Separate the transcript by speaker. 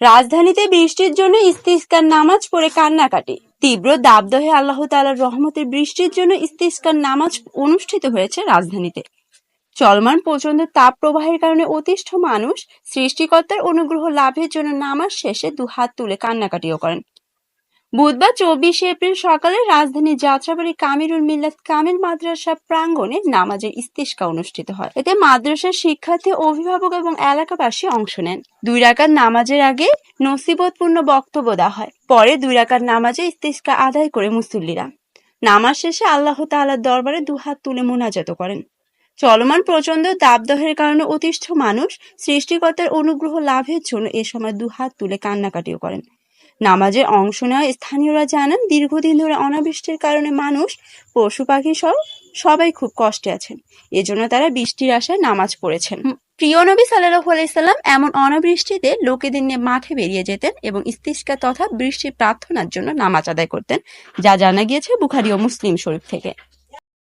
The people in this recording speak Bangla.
Speaker 1: রাজধানীতে বৃষ্টির জন্য ইস্তিস্কার নামাজ পড়ে কান্নাকাটি। তীব্র দাবদহে আল্লাহ তালার রহমতের বৃষ্টির জন্য ইস্তিস্কার নামাজ অনুষ্ঠিত হয়েছে রাজধানীতে। চলমান প্রচণ্ড তাপ প্রবাহের কারণে অতিষ্ঠ মানুষ সৃষ্টিকর্তার অনুগ্রহ লাভের জন্য নামাজ শেষে দুহাত তুলে কান্নাকাটিও করেন। বুধবার চব্বিশে এপ্রিল সকালে রাজধানীর যাত্রাবাড়ি কামিরুল মিল্লাত কামিল মাদ্রাসা প্রাঙ্গণে নামাজের ইস্তিস্কা অনুষ্ঠিত হয়। এতে মাদ্রাসার শিক্ষার্থী, অভিভাবক এবং এলাকাবাসী অংশ নেন। দুই রাকাত নামাজের আগে নসিবতপূর্ণ বক্তব্য দেওয়া হয়। পরে দুই রাকাত নামাজে ইস্তিস্কা আদায় করে মুসল্লিরা। নামাজ শেষে আল্লাহ তাআলার দরবারে দুহাত তুলে মোনাজাত করেন। চলমান প্রচণ্ড দাবদহের কারণে অতিষ্ঠ মানুষ সৃষ্টিকর্তার অনুগ্রহ লাভের জন্য এ সময় দুহাত তুলে কান্নাকাটিও করেন। নামাজে অংশ নেওয়া স্থানীয়রা জানান, দীর্ঘদিন ধরে অনাবৃষ্টির কারণে মানুষ, পশু পাখি সহ সবাই খুব কষ্টে আছেন। এজন্য তারা বৃষ্টির আশায় নামাজ পড়েছেন। প্রিয় নবী সাল্লাল্লাহু আলাইহি সাল্লাম এমন অনাবৃষ্টিতে লোকেদের নিয়ে মাঠে বেরিয়ে যেতেন এবং ইস্তিস্কা তথা বৃষ্টির প্রার্থনার জন্য নামাজ আদায় করতেন, যা জানা গিয়েছে বুখারী ও মুসলিম শরীফ থেকে।